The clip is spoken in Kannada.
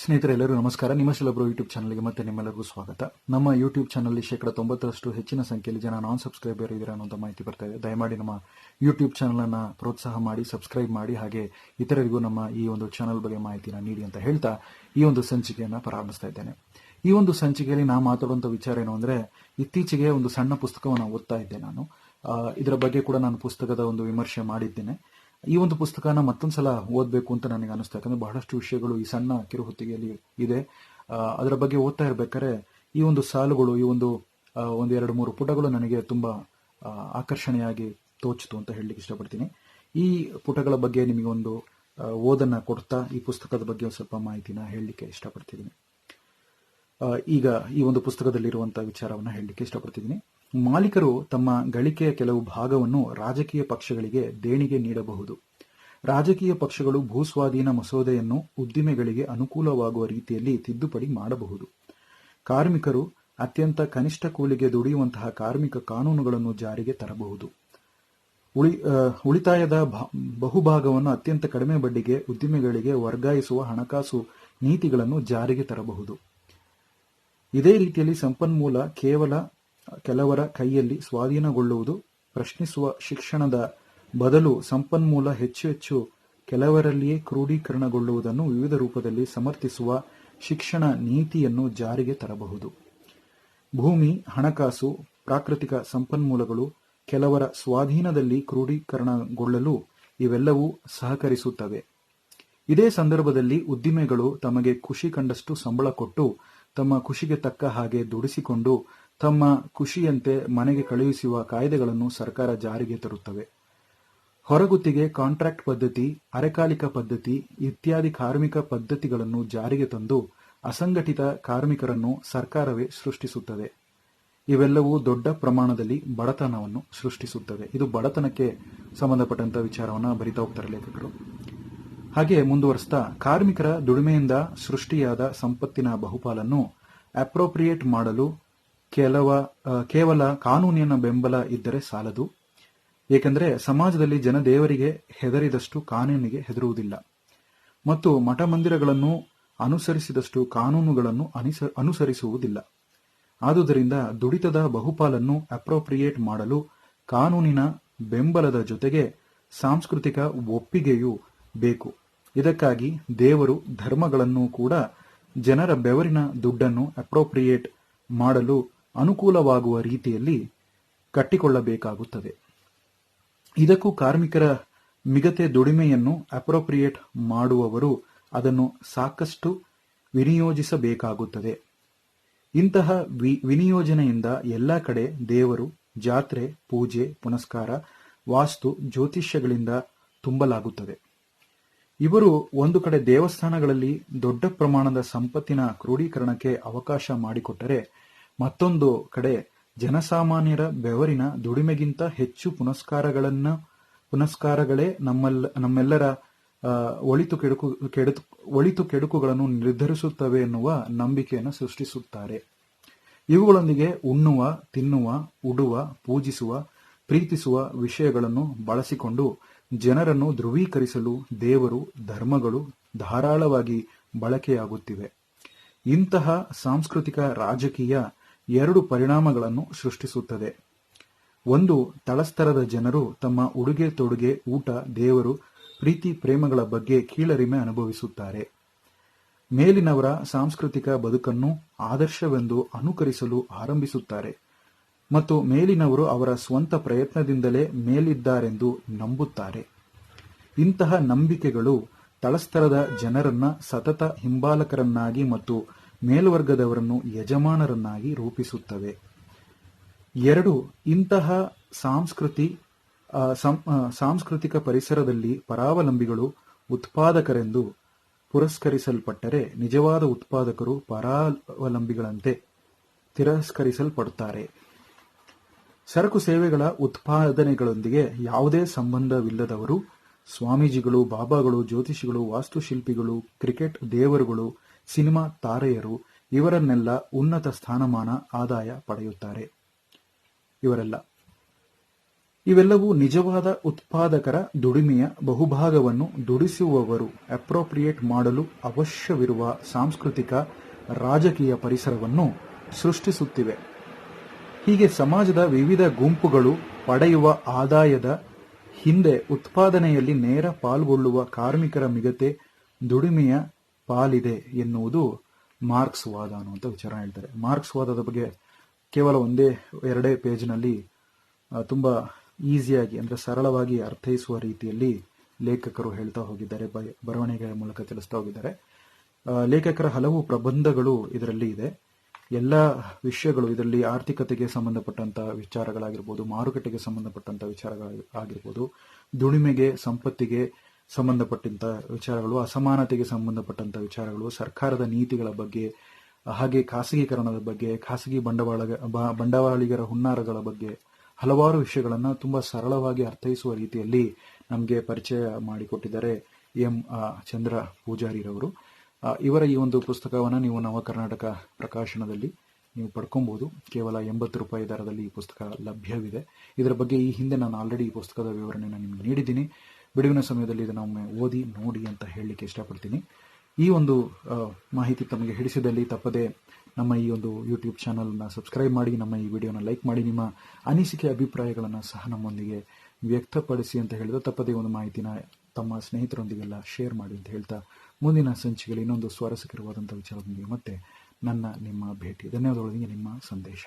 ಸ್ನೇಹಿತರೆಲ್ಲರೂ ನಮಸ್ಕಾರ. ನಿಮ್ಮ ಶಲಭ್ರು ಯೂಟ್ಯೂಬ್ ಚಾನಲ್ಗೆ ಮತ್ತೆ ನಿಮ್ಮೆಲ್ಲರಿಗೂ ಸ್ವಾಗತ. ನಮ್ಮ ಯೂಟ್ಯೂಬ್ ಚಾನಲ್ ಶೇಕಡ ತೊಂಬತ್ತರಷ್ಟು ಹೆಚ್ಚಿನ ಸಂಖ್ಯೆಯಲ್ಲಿ ಜನ ನಾನ್ ಸಬ್ಸ್ಕ್ರೈಬರ್ ಇದ್ದೀರಾ ಅನ್ನೋಂಥ ಮಾಹಿತಿ ಬರ್ತಾ ಇದೆ. ದಯಮಾಡಿ ನಮ್ಮ ಯೂಟ್ಯೂಬ್ ಚಾನಲ್ ಅನ್ನ ಪ್ರೋತ್ಸಾಹ ಮಾಡಿ ಸಬ್ಸ್ಕ್ರೈಬ್ ಮಾಡಿ, ಹಾಗೆ ಇತರರಿಗೂ ನಮ್ಮ ಈ ಒಂದು ಚಾನಲ್ ಬಗ್ಗೆ ಮಾಹಿತಿನ ನೀಡಿ ಅಂತ ಹೇಳ್ತಾ ಈ ಒಂದು ಸಂಚಿಕೆಯನ್ನ ಪ್ರಾರಂಭಿಸ್ತಾ ಇದ್ದೇನೆ. ಈ ಒಂದು ಸಂಚಿಕೆಯಲ್ಲಿ ನಾ ಮಾತಾಡುವಂತ ವಿಚಾರ ಏನು ಅಂದ್ರೆ, ಇತ್ತೀಚೆಗೆ ಒಂದು ಸಣ್ಣ ಪುಸ್ತಕವನ್ನು ಓದ್ತಾ ಇದ್ದೆ ನಾನು. ಇದರ ಬಗ್ಗೆ ಕೂಡ ನಾನು ಪುಸ್ತಕದ ಒಂದು ವಿಮರ್ಶೆ ಮಾಡಿದ್ದೇನೆ. ಈ ಒಂದು ಪುಸ್ತಕನ ಮತ್ತೊಂದ್ಸಲ ಓದಬೇಕು ಅಂತ ನನಗೆ ಅನಿಸ್ತಾ. ಯಾಕಂದ್ರೆ ಬಹಳಷ್ಟು ವಿಷಯಗಳು ಈ ಸಣ್ಣ ಕಿರುಹೊತ್ತಿಗೆಯಲ್ಲಿ ಇದೆ. ಅದರ ಬಗ್ಗೆ ಓದ್ತಾ ಇರ್ಬೇಕಾದ್ರೆ ಈ ಒಂದು ಸಾಲುಗಳು, ಈ ಒಂದು ಒಂದು ಎರಡು ಮೂರು ಪುಟಗಳು ನನಗೆ ತುಂಬಾ ಆಕರ್ಷಣೆಯಾಗಿ ತೋಚಿತು ಅಂತ ಹೇಳಲಿಕ್ಕೆ ಇಷ್ಟಪಡ್ತೀನಿ. ಈ ಪುಟಗಳ ಬಗ್ಗೆ ನಿಮಗೆ ಒಂದು ಓದನ್ನ ಕೊಡ್ತಾ ಈ ಪುಸ್ತಕದ ಬಗ್ಗೆ ಸ್ವಲ್ಪ ಮಾಹಿತಿನ ಹೇಳಲಿಕ್ಕೆ ಇಷ್ಟಪಡ್ತಿದ್ದೀನಿ. ಈಗ ಈ ಒಂದು ಪುಸ್ತಕದಲ್ಲಿರುವಂತಹ ವಿಚಾರವನ್ನು ಹೇಳಲಿಕ್ಕೆ ಇಷ್ಟಪಡ್ತಿದ್ದೀನಿ. ಮಾಲೀಕರು ತಮ್ಮ ಗಳಿಕೆಯ ಕೆಲವು ಭಾಗವನ್ನು ರಾಜಕೀಯ ಪಕ್ಷಗಳಿಗೆ ದೇಣಿಗೆ ನೀಡಬಹುದು. ರಾಜಕೀಯ ಪಕ್ಷಗಳು ಭೂಸ್ವಾಧೀನ ಮಸೂದೆಯನ್ನು ಉದ್ದಿಮೆಗಳಿಗೆ ಅನುಕೂಲವಾಗುವ ರೀತಿಯಲ್ಲಿ ತಿದ್ದುಪಡಿ ಮಾಡಬಹುದು. ಕಾರ್ಮಿಕರು ಅತ್ಯಂತ ಕನಿಷ್ಠ ಕೂಲಿಗೆ ದುಡಿಯುವಂತಹ ಕಾರ್ಮಿಕ ಕಾನೂನುಗಳನ್ನು ಜಾರಿಗೆ ತರಬಹುದು. ಉಳಿ ಉಳಿತಾಯದ ಬಹುಭಾಗವನ್ನು ಅತ್ಯಂತ ಕಡಿಮೆ ಬಡ್ಡಿಗೆ ಉದ್ದಿಮೆಗಳಿಗೆ ವರ್ಗಾಯಿಸುವ ಹಣಕಾಸು ನೀತಿಗಳನ್ನು ಜಾರಿಗೆ ತರಬಹುದು. ಇದೇ ರೀತಿಯಲ್ಲಿ ಸಂಪನ್ಮೂಲ ಕೇವಲ ಕೆಲವರ ಕೈಯಲ್ಲಿ ಸ್ವಾಧೀನಗೊಳ್ಳುವುದು, ಪ್ರಶ್ನಿಸುವ ಶಿಕ್ಷಣದ ಬದಲು ಸಂಪನ್ಮೂಲ ಹೆಚ್ಚು ಹೆಚ್ಚು ಕೆಲವರಲ್ಲಿಯೇ ಕ್ರೋಢೀಕರಣಗೊಳ್ಳುವುದನ್ನು ವಿವಿಧ ರೂಪದಲ್ಲಿ ಸಮರ್ಥಿಸುವ ಶಿಕ್ಷಣ ನೀತಿಯನ್ನು ಜಾರಿಗೆ ತರಬಹುದು. ಭೂಮಿ, ಹಣಕಾಸು, ಪ್ರಾಕೃತಿಕ ಸಂಪನ್ಮೂಲಗಳು ಕೆಲವರ ಸ್ವಾಧೀನದಲ್ಲಿ ಕ್ರೋಢೀಕರಣಗೊಳ್ಳಲು ಇವೆಲ್ಲವೂ ಸಹಕರಿಸುತ್ತವೆ. ಇದೇ ಸಂದರ್ಭದಲ್ಲಿ ಉದ್ದಿಮೆಗಳು ತಮಗೆ ಖುಷಿ ಕಂಡಷ್ಟು ಸಂಬಳ ಕೊಟ್ಟು ತಮ್ಮ ಖುಷಿಗೆ ತಕ್ಕ ಹಾಗೆ ದುಡಿಸಿಕೊಂಡು ತಮ್ಮ ಖುಷಿಯಂತೆ ಮನೆಗೆ ಕಳುಹಿಸುವ ಕಾಯ್ದೆಗಳನ್ನು ಸರ್ಕಾರ ಜಾರಿಗೆ ತರುತ್ತವೆ. ಹೊರಗುತ್ತಿಗೆ ಕಾಂಟ್ರಾಕ್ಟ್ ಪದ್ಧತಿ, ಅರೆಕಾಲಿಕ ಪದ್ಧತಿ ಇತ್ಯಾದಿ ಕಾರ್ಮಿಕ ಪದ್ಧತಿಗಳನ್ನು ಜಾರಿಗೆ ತಂದು ಅಸಂಘಟಿತ ಕಾರ್ಮಿಕರನ್ನು ಸರ್ಕಾರವೇ ಸೃಷ್ಟಿಸುತ್ತದೆ. ಇವೆಲ್ಲವೂ ದೊಡ್ಡ ಪ್ರಮಾಣದಲ್ಲಿ ಬಡತನವನ್ನು ಸೃಷ್ಟಿಸುತ್ತದೆ ಇದು ಬಡತನಕ್ಕೆ ಸಂಬಂಧಪಟ್ಟಂತಹ ವಿಚಾರವನ್ನು ಬರಿತಾ ಹೋಗ್ತಾರೆ ಲೇಖಕರು. ಹಾಗೆ ಮುಂದುವರೆಸ್ತಾ, ಕಾರ್ಮಿಕರ ದುಡಿಮೆಯಿಂದ ಸೃಷ್ಟಿಯಾದ ಸಂಪತ್ತಿನ ಬಹುಪಾಲನ್ನು ಅಪ್ರೋಪ್ರಿಯೇಟ್ ಮಾಡಲು ಕೆಲವ ಕೇವಲ ಕಾನೂನಿನ ಬೆಂಬಲ ಇದ್ದರೆ ಸಾಲದು. ಏಕೆಂದರೆ ಸಮಾಜದಲ್ಲಿ ಜನ ದೇವರಿಗೆ ಹೆದರಿದಷ್ಟು ಕಾನೂನಿಗೆ ಹೆದರುವುದಿಲ್ಲ. ಮತ್ತು ಮಠ ಮಂದಿರಗಳನ್ನು ಅನುಸರಿಸಿದಷ್ಟು ಕಾನೂನುಗಳನ್ನು ಅನಿಸ- ಅನುಸರಿಸುವುದಿಲ್ಲ. ಆದುದರಿಂದ ದುಡಿತದ ಬಹುಪಾಲನ್ನು ಅಪ್ರೋಪ್ರಿಯೇಟ್ ಮಾಡಲು ಕಾನೂನಿನ ಬೆಂಬಲದ ಜೊತೆಗೆ ಸಾಂಸ್ಕೃತಿಕ ಒಪ್ಪಿಗೆಯೂ ಬೇಕು. ಇದಕ್ಕಾಗಿ ದೇವರು ಧರ್ಮಗಳನ್ನು ಕೂಡ ಜನರ ಬೆವರಿನ ದುಡ್ಡನ್ನು ಅಪ್ರೋಪ್ರಿಯೇಟ್ ಮಾಡಲು ಅನುಕೂಲವಾಗುವ ರೀತಿಯಲ್ಲಿ ಕಟ್ಟಿಕೊಳ್ಳಬೇಕಾಗುತ್ತದೆ. ಇದಕ್ಕೂ ಕಾರ್ಮಿಕರ ಮಿಗತೆ ದುಡಿಮೆಯನ್ನು ಅಪ್ರೋಪ್ರಿಯೇಟ್ ಮಾಡುವವರು ಅದನ್ನು ಸಾಕಷ್ಟು ವಿನಿಯೋಜಿಸಬೇಕಾಗುತ್ತದೆ. ಇಂತಹ ವಿನಿಯೋಜನೆಯಿಂದ ಎಲ್ಲ ಕಡೆ ದೇವರು, ಜಾತ್ರೆ, ಪೂಜೆ, ಪುನಸ್ಕಾರ, ವಾಸ್ತು, ಜ್ಯೋತಿಷ್ಯಗಳಿಂದ ತುಂಬಲಾಗುತ್ತದೆ. ಇವರು ಒಂದು ಕಡೆ ದೇವಸ್ಥಾನಗಳಲ್ಲಿ ದೊಡ್ಡ ಪ್ರಮಾಣದ ಸಂಪತ್ತಿನ ಕ್ರೋಢೀಕರಣಕ್ಕೆ ಅವಕಾಶ ಮಾಡಿಕೊಟ್ಟರೆ ಮತ್ತೊಂದು ಕಡೆ, ಜನಸಾಮಾನ್ಯರ ಬೆವರಿನ ದುಡಿಮೆಗಿಂತ ಹೆಚ್ಚು ಪುನಸ್ಕಾರಗಳನ್ನು, ಪುನಸ್ಕಾರಗಳೇ ನಮ್ಮಲ್ಲ ನಮ್ಮೆಲ್ಲರ ಒಳಿತು ಕೆಡುಕು ಕೆಡುಕು ಒಳಿತು ಕೆಡುಕುಗಳನ್ನು ನಿರ್ಧರಿಸುತ್ತವೆ ಎನ್ನುವ ನಂಬಿಕೆಯನ್ನು ಸೃಷ್ಟಿಸುತ್ತಾರೆ. ಇವುಗಳೊಂದಿಗೆ ಉಣ್ಣುವ, ತಿನ್ನುವ, ಉಡುವ, ಪೂಜಿಸುವ, ಪ್ರೀತಿಸುವ ವಿಷಯಗಳನ್ನು ಬಳಸಿಕೊಂಡು ಜನರನ್ನು ಧ್ರುವೀಕರಿಸಲು ದೇವರು, ಧರ್ಮಗಳು ಧಾರಾಳವಾಗಿ ಬಳಕೆಯಾಗುತ್ತಿವೆ. ಇಂತಹ ಸಾಂಸ್ಕೃತಿಕ ರಾಜಕೀಯ ಎರಡು ಪರಿಣಾಮಗಳನ್ನು ಸೃಷ್ಟಿಸುತ್ತದೆ. ಒಂದು ತಳಸ್ತರದ ಜನರು ತಮ್ಮ ಉಡುಗೆ ತೊಡುಗೆ, ಊಟ, ದೇವರು, ಪ್ರೀತಿ, ಪ್ರೇಮಗಳ ಬಗ್ಗೆ ಕೀಳರಿಮೆ ಅನುಭವಿಸುತ್ತಾರೆ. ಮೇಲಿನವರ ಸಾಂಸ್ಕೃತಿಕ ಬದುಕನ್ನು ಆದರ್ಶವೆಂದು ಅನುಕರಿಸಲು ಆರಂಭಿಸುತ್ತಾರೆ. ಮತ್ತು ಮೇಲಿನವರು ಅವರ ಸ್ವಂತ ಪ್ರಯತ್ನದಿಂದಲೇ ಮೇಲಿದ್ದಾರೆಂದು ನಂಬುತ್ತಾರೆ. ಇಂತಹ ನಂಬಿಕೆಗಳು ತಳಸ್ತರದ ಜನರನ್ನ ಸತತ ಹಿಂಬಾಲಕರನ್ನಾಗಿ ಮತ್ತು ಮೇಲ್ವರ್ಗದವರನ್ನು ಯಜಮಾನರನ್ನಾಗಿ ರೂಪಿಸುತ್ತವೆ. ಎರಡು, ಇಂತಹ ಸಾಂಸ್ಕೃತಿ ಸಾಂಸ್ಕೃತಿಕ ಪರಿಸರದಲ್ಲಿ ಪರಾವಲಂಬಿಗಳು ಉತ್ಪಾದಕರೆಂದು ಪುರಸ್ಕರಿಸಲ್ಪಟ್ಟರೆ ನಿಜವಾದ ಉತ್ಪಾದಕರು ಪರಾವಲಂಬಿಗಳಂತೆ ತಿರಸ್ಕರಿಸಲ್ಪಡುತ್ತಾರೆ. ಸರಕು ಸೇವೆಗಳ ಉತ್ಪಾದನೆಗಳೊಂದಿಗೆ ಯಾವುದೇ ಸಂಬಂಧವಿಲ್ಲದವರು ಸ್ವಾಮೀಜಿಗಳು, ಬಾಬಾಗಳು, ಜ್ಯೋತಿಷಿಗಳು, ವಾಸ್ತುಶಿಲ್ಪಿಗಳು, ಕ್ರಿಕೆಟ್ ದೇವರುಗಳು ಸಿನಿಮಾ ತಾರೆಯರು ಇವರನ್ನೆಲ್ಲ ಉನ್ನತ ಸ್ಥಾನಮಾನ ಆದಾಯ ಪಡೆಯುತ್ತಾರೆ. ಇವರೆಲ್ಲ. ಇವೆಲ್ಲವೂ ನಿಜವಾದ ಉತ್ಪಾದಕರ ದುಡಿಮೆಯ ಬಹುಭಾಗವನ್ನು ದುಡಿಸುವವರು ಅಪ್ರೋಪ್ರಿಯೇಟ್ ಮಾಡಲು ಅವಶ್ಯವಿರುವ ಸಾಂಸ್ಕೃತಿಕ, ರಾಜಕೀಯ ಪರಿಸರವನ್ನು ಸೃಷ್ಟಿಸುತ್ತಿವೆ. ಹೀಗೆ ಸಮಾಜದ ವಿವಿಧ ಗುಂಪುಗಳು ಪಡೆಯುವ ಆದಾಯದ ಹಿಂದೆ ಉತ್ಪಾದನೆಯಲ್ಲಿ ನೇರ ಪಾಲ್ಗೊಳ್ಳುವ ಕಾರ್ಮಿಕರ ಮಿಗತೆ, ದುಡಿಮೆಯ ಪಾಲಿದೆ ಎನ್ನುವುದು ಮಾರ್ಕ್ಸ್ ವಾದ ಅನ್ನುವಂಥ ವಿಚಾರ ಹೇಳ್ತಾರೆ. ಮಾರ್ಕ್ಸ್ ವಾದದ ಬಗ್ಗೆ ಕೇವಲ ಒಂದೇ, ಎರಡೇ ಪೇಜ್ನಲ್ಲಿ ತುಂಬ ಈಸಿಯಾಗಿ ಅಂದ್ರೆ ಸರಳವಾಗಿ ಅರ್ಥೈಸುವ ರೀತಿಯಲ್ಲಿ ಲೇಖಕರು ಹೇಳ್ತಾ ಹೋಗಿದ್ದಾರೆ ಬರವಣಿಗೆಯ ಮೂಲಕ ತಿಳಿಸ್ತಾ ಹೋಗಿದ್ದಾರೆ. ಲೇಖಕರ ಹಲವು ಪ್ರಬಂಧಗಳು ಇದರಲ್ಲಿ ಇದೆ. ಎಲ್ಲ ವಿಷಯಗಳು ಇದರಲ್ಲಿ ಆರ್ಥಿಕತೆಗೆ ಸಂಬಂಧಪಟ್ಟಂತಹ ವಿಚಾರಗಳಾಗಿರ್ಬೋದು, ಮಾರುಕಟ್ಟೆಗೆ ಸಂಬಂಧಪಟ್ಟಂತಹ ವಿಚಾರಗಳಾಗಿರ್ಬೋದು ದುಡಿಮೆಗೆ, ಸಂಪತ್ತಿಗೆ ಸಂಬಂಧಪಟ್ಟಂತ ವಿಚಾರಗಳು, ಅಸಮಾನತೆಗೆ ಸಂಬಂಧಪಟ್ಟಂತ ವಿಚಾರಗಳು, ಸರ್ಕಾರದ ನೀತಿಗಳ ಬಗ್ಗೆ, ಹಾಗೆ ಖಾಸಗೀಕರಣದ ಬಗ್ಗೆ, ಖಾಸಗಿ ಬಂಡವಾಳ ಬಂಡವಾಳಿಗರ ಹುನ್ನಾರಗಳ ಬಗ್ಗೆ ಹಲವಾರು ವಿಷಯಗಳನ್ನು ತುಂಬಾ ಸರಳವಾಗಿ ಅರ್ಥೈಸುವ ರೀತಿಯಲ್ಲಿ ನಮಗೆ ಪರಿಚಯ ಮಾಡಿಕೊಟ್ಟಿದ್ದಾರೆ ಎಂ ಚಂದ್ರ ಪೂಜಾರಿರವರು. ಇವರ ಈ ಒಂದು ಪುಸ್ತಕವನ್ನು ನೀವು ನವ ಕರ್ನಾಟಕ ಪ್ರಕಾಶನದಲ್ಲಿ ನೀವು ಪಡ್ಕೊಬಹುದು ಕೇವಲ ಎಂಬತ್ತು ರೂಪಾಯಿ ದರದಲ್ಲಿ ಈ ಪುಸ್ತಕ ಲಭ್ಯವಿದೆ. ಇದರ ಬಗ್ಗೆ ಈ ಹಿಂದೆ ನಾನು ಆಲ್ರೆಡಿ ಈ ಪುಸ್ತಕದ ವಿವರಣೆಯನ್ನು ನಿಮಗೆ ನೀಡಿದ್ದೀನಿ. ಬಿಡುವಿನ ಸಮಯದಲ್ಲಿ ಇದನ್ನು ಒಮ್ಮೆ ಓದಿ, ನೋಡಿ ಅಂತ ಹೇಳಲಿಕ್ಕೆ ಇಷ್ಟಪಡ್ತೀನಿ. ಈ ಒಂದು ಮಾಹಿತಿ ತಮಗೆ ಹಿಡಿಸಿದಲ್ಲಿ ತಪ್ಪದೆ ನಮ್ಮ ಈ ಒಂದು ಯೂಟ್ಯೂಬ್ ಚಾನಲ್ನ ಸಬ್ಸ್ಕ್ರೈಬ್ ಮಾಡಿ, ನಮ್ಮ ಈ ವಿಡಿಯೋನ ಲೈಕ್ ಮಾಡಿ, ನಿಮ್ಮ ಅನಿಸಿಕೆ, ಅಭಿಪ್ರಾಯಗಳನ್ನು ಸಹ ನಮ್ಮೊಂದಿಗೆ ವ್ಯಕ್ತಪಡಿಸಿ ಅಂತ ಹೇಳಿದ ತಪ್ಪದೆ ಒಂದು ಮಾಹಿತಿನ ತಮ್ಮ ಸ್ನೇಹಿತರೊಂದಿಗೆಲ್ಲ ಶೇರ್ ಮಾಡಿ ಅಂತ ಹೇಳ್ತಾ ಮುಂದಿನ ಸಂಚಿಕೆಯಲ್ಲಿ ಇನ್ನೊಂದು ಸ್ವಾರಸ್ಯಕರವಾದಂಥ ವಿಚಾರದೊಂದಿಗೆ ಮತ್ತೆ ನನ್ನ ನಿಮ್ಮ ಭೇಟಿ. ಧನ್ಯವಾದಗಳೊಂದಿಗೆ ನಿಮ್ಮ ಸಂದೇಶ.